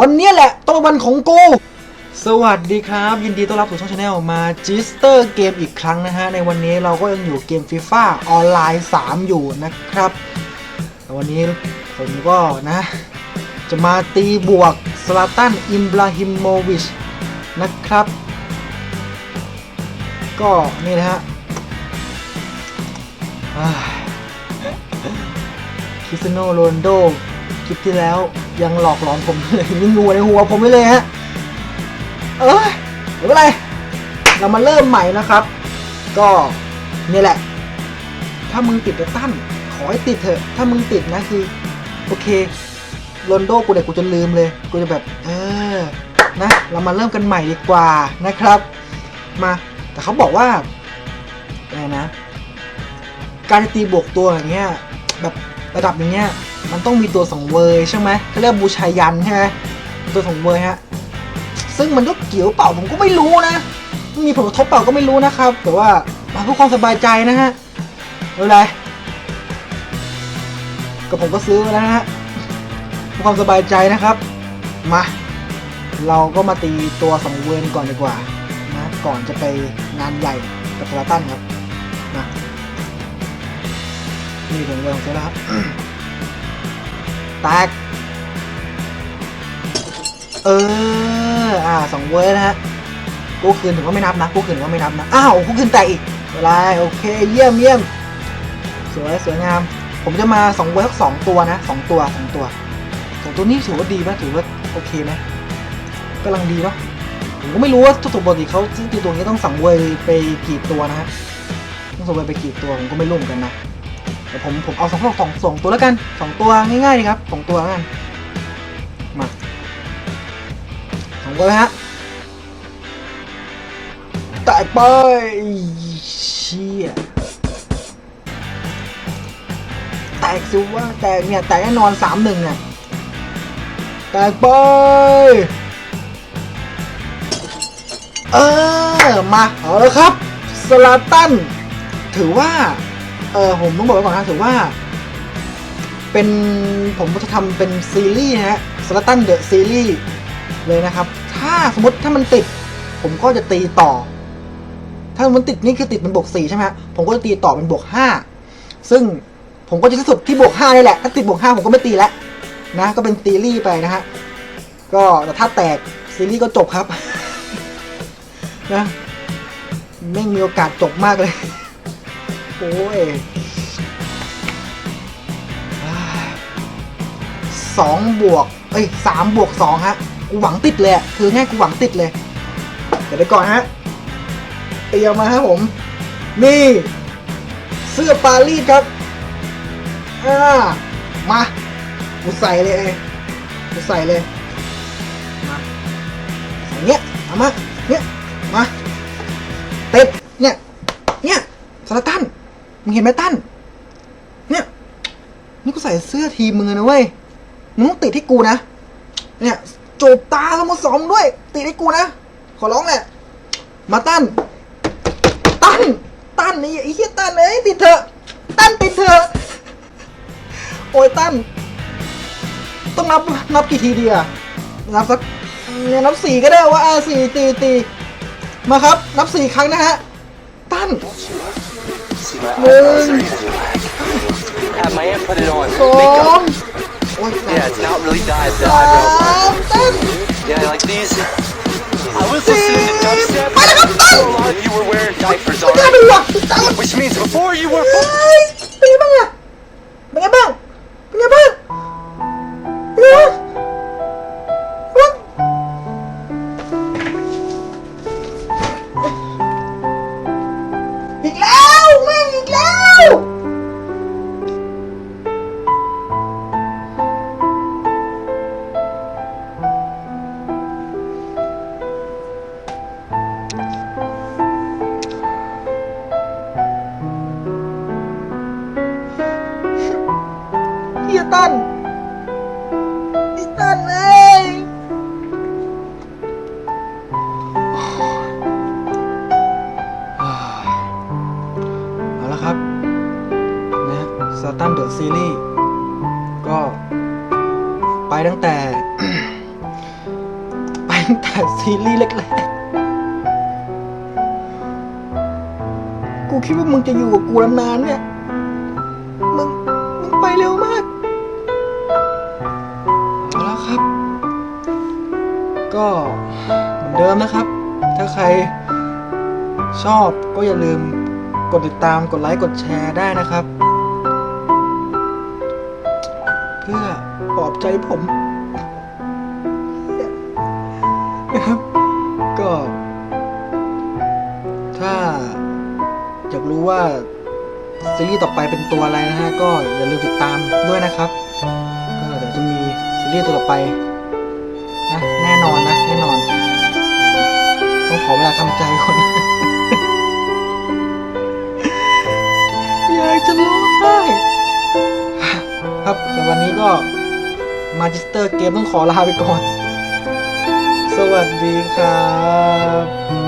วันนี้แหละต้องวันของกู สวัสดีครับ ยินดีต้อนรับสู่ช่องชาแนลมาจิสเตอร์เกมอีกครั้งนะฮะ ในวันนี้เราก็ยังอยู่เกมฟีฟ่าออนไลน์ 3 อยู่นะครับ วันนี้ผมก็นะ จะมาตีบวกสลาตันอิมบราฮิมโมวิชนะครับ ก็นี่นะฮะคริสโนโรนโด คลิปที่แล้วยังหลอกหลอนผมเลยมีงูในหัวผมไม่เลยฮะ เอ้ยไม่เป็นไร เรามาเริ่มใหม่นะครับ ก็นี่แหละ ถ้ามึงติดจะตั้นขอให้ติดเถอะ ถ้ามึงติดนะคือ โอเคโรนโดกูเดี๋ยวกูจะลืมเลย กูจะแบบ เออ นะ เรามาเริ่มกันใหม่ดีกว่านะครับ มา แต่เขาบอกว่าอะไรนะ การตีบวกตัวอย่างเงี้ย แบบระดับอย่างเงี้ย มันต้องมีตัวสองเวยใช่ไหมเขาเรียกบูชายันใช่ไหมตัวสองเวยฮะ ซึ่งมันก็เกี่ยวเปล่าผมก็ไม่รู้นะ มีผลกระทบเปล่าก็ไม่รู้นะครับ แต่ว่ามาเพื่อความสบายใจนะฮะไม่เป็นไรก็ผมก็ซื้อมาแล้วนะฮะเพื่อความสบายใจนะครับ มา เราก็มาตีตัวสองเวนก่อนดีกว่านะก่อนจะไปงานใหญ่กับสลาตันครับมานี่ถึงเวลของเซแล้วครับ แตก เออ อ่าสองเวอร์นะฮะ กูคืนถือว่าไม่นับนะ กูคืนถือว่าไม่นับนะ อ้าว กูคืนแตกอีกอะไรโอเค เยี่ยมเยี่ยม สวยสวยงาม ผมจะมาสองเวอร์สักสองตัวนะสองตัวสองตัวสองตัวนี้ถือว่าดีไหมถือว่าโอเคไหมกำลังดีเนาะผมก็ไม่รู้ว่าทุกตัวปกติเขาซื้อตีตัวนี้ต้องสั่งเวยไปกี่ตัวนะฮะต้องสั่งเวยไปกี่ตัวผมก็ไม่รู้เหมือนกันนะ แต่ผมผมเอาสองสองสองสองตัวแล้วกันสองตัวง่ายๆดีครับสองตัวกันมาสองตัวฮะแตกไปเชี่ยแตกสิว่าแตกเนี่ยแตกแน่นอนสามหนึ่งเนี่ยแตกไปเออมาเอาแล้วครับสลาตันถือว่า เออผมต้องบอกไว้ก่อนนะถือว่า เป็นผมจะทำเป็นซีรีส์นะฮะสลาตันเดอะซีรีส์เลยนะครับ ถ้าสมมติถ้ามันติด ผมก็จะตีต่อ ถ้ามันติดนี่คือติดเป็นบวกสี่ใช่ไหมฮะผมก็จะตีต่อเป็นบวกห้าซึ่งผมก็จะที่สุดที่บวกห้านี่แหละ ถ้าติดบวกห้าผมก็ไม่ตีแล้วนะ ก็เป็นซีรีส์ไปนะฮะก็แต่ถ้าแตกซีรีส์ก็จบครับนะไม่งมีโอกาสจบมากเลย โอ้ยอ้ายสองบวก เอ้ยสามบวกสองฮะ กูหวังติดเลยคือง่ายกูหวังติดเลย เดี๋ยวไปก่อนฮะเตรียมมาครับผม นี่ เสื้อปารีสครับอ่ามา กูใส่เลยกูใส่เลย มาใส่เนี้ยเอามา เนี้ย มา เต็ดเนี่ย เนี่ยสารตัน มึงเห็นไหมตั้น เนี่ย นี่กูใส่เสื้อทีมมึงเลยนะเว้ย มึงต้องติดให้กูนะ เนี่ยจูบตาสโมสรด้วย ติดให้กูนะ ขอร้องแหละ มาตั้น ตั้น ตั้นนี่ไอ้เหี้ยตั้นเอ้ยติดเถอะ ตั้นติดเถอะ โอ้ยตั้น ต้องนับนับกี่ทีดีอะนับสักเนี่ยนับสี่ก็ได้วะอ่าสี่ตีตีมาครับ นับสี่ครั้งนะฮะ ตั้น See, my Yay. eyebrows are easy. Have my aunt put it on. สอง Makeup. โอ้ย Yeah, it's not really dyed. The สา eyebrows. มตั้น Yeah, like these. I was listening to dubstep. Why the fuck? A lot of you were wearing diapers ไม่ได้ already. ดูอ่ะตั้น Which means before you were. เ ตันเอ้ยเอาละครับนะสตันเดอะซีรีส์ก็ไปตั้งแต่ ไปตั้งแต่ซีรีส์แรกๆ กูคิดว่ามึงจะอยู่กับกูนานๆเนี่ย มึง มึงไปเร็วมาก ก็เหมือนเดิมนะครับ ถ้าใครชอบก็อย่าลืมกดติดตามกดไลค์กดแชร์ได้นะครับ เพื่อปลอบใจผมนะครับ ก็ ถ้าอยากรู้ว่าซีรีส์ต่อไปเป็นตัวอะไรนะฮะ ก็อย่าลืมติดตามด้วยนะครับ ก็เดี๋ยวจะมีซีรีส์ตัวต่อไป นะแน่นอนนะแน่นอน ต้องขอเวลาทำใจคนอยากจะร้องไห้ครับแต่วันนี้ก็มาจิสเตอร์เกมต้องขอลาไปก่อน สวัสดีครับ